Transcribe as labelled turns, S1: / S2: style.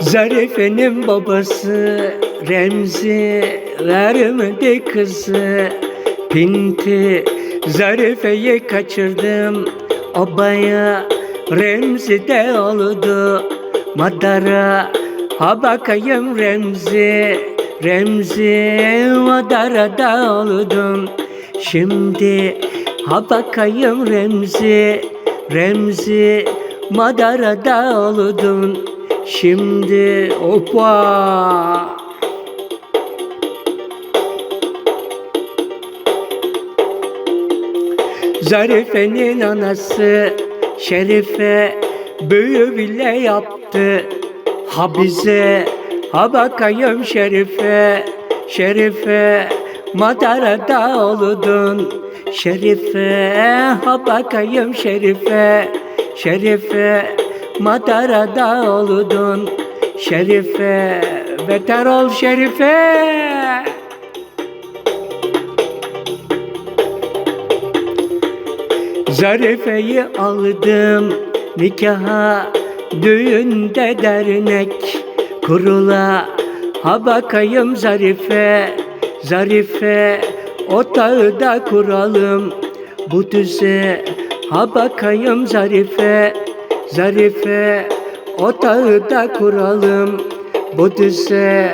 S1: Zarife'nin babası Remzi vermedi kızı Pinti. Zarife'yi kaçırdım Obaya Remzi de oldu. Madara ha bakayım Remzi. Remzi Madara da oldum. Şimdi ha bakayım Remzi. Remzi Madara'da oldun Şimdi opa Zarife'nin anası Şerife büyü bile yaptı. Ha bize ha bakayım Şerife. Şerife Madara'da oldun Şerife ha bakayım Şerife. Şerife Madara'da oldun Şerife beter ol Şerife. Zarife'yi aldım nikaha düğünde dernek kurula. Ha bakayım Zarife Zarife otağı da kuralım bu düze. Ha bakayım Zarife Zarife otağı da kuralım. Bu düze